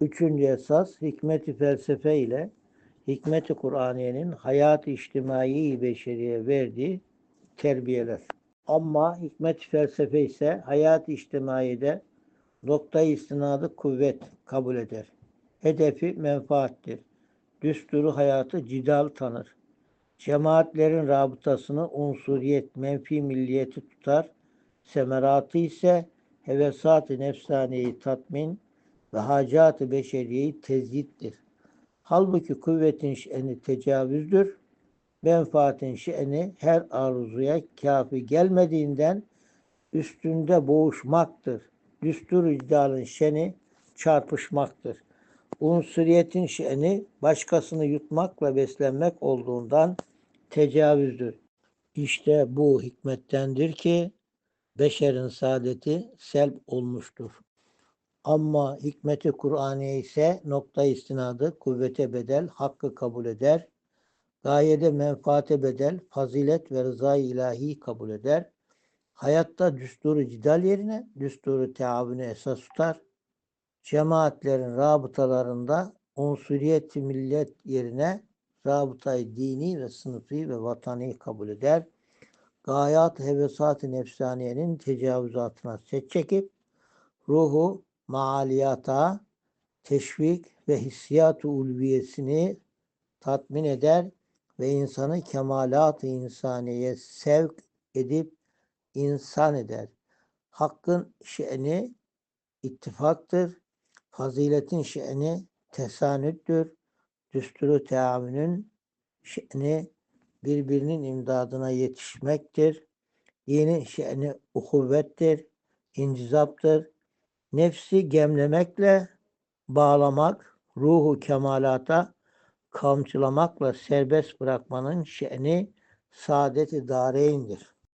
Üçüncü esas hikmeti felsefe ile hikmeti Kur'aniyenin hayat-ı içtimai beşeriye verdiği terbiyeler. Ama hikmet felsefe ise hayat-ı içtimaide noktayı istinadı kuvvet kabul eder. Hedefi menfaattir. Düsturu hayatı cidal tanır. Cemaatlerin rabıtasını unsuriyet, menfi milliyeti tutar. Semeratı ise hevesat-ı nefsaneyi tatmin ve hacat-ı beşeriyeyi tezyittir. Halbuki kuvvetin şeni tecavüzdür. Menfaatin şeni her arzuya kafi gelmediğinden üstünde boğuşmaktır. Düstur icdalın şeni çarpışmaktır. Unsuriyetin şeni başkasını yutmakla beslenmek olduğundan tecavüzdür. İşte bu hikmettendir ki beşerin saadeti selb olmuştur. Ama hikmeti Kur'aniye ise nokta istinadı kuvvete bedel, hakkı kabul eder. Gayede menfaate bedel, fazilet ve rızayı ilahi kabul eder. Hayatta düsturu cidal yerine düsturu teavünü esas tutar. Cemaatlerin rabıtalarında unsuriyeti millet yerine rabıtayı dini ve sınıfı ve vatani kabul eder. Gayat hevesat-ı nefsaniyenin tecavüzatına set çekip ruhu maaliyata teşvik ve hissiyat-ı ulviyesini tatmin eder ve insanı kemalat-ı insaniye sevk edip insan eder. Hakkın şe'ni ittifaktır. Faziletin şe'ni tesanüttür. Düsturu teamünün şe'ni birbirinin imdadına yetişmektir. Yeni şe'ni uhuvvettir, incizaptır. Nefsi gemlemekle bağlamak, ruhu kemalata kamçılamakla serbest bırakmanın şe'ni saadet-i.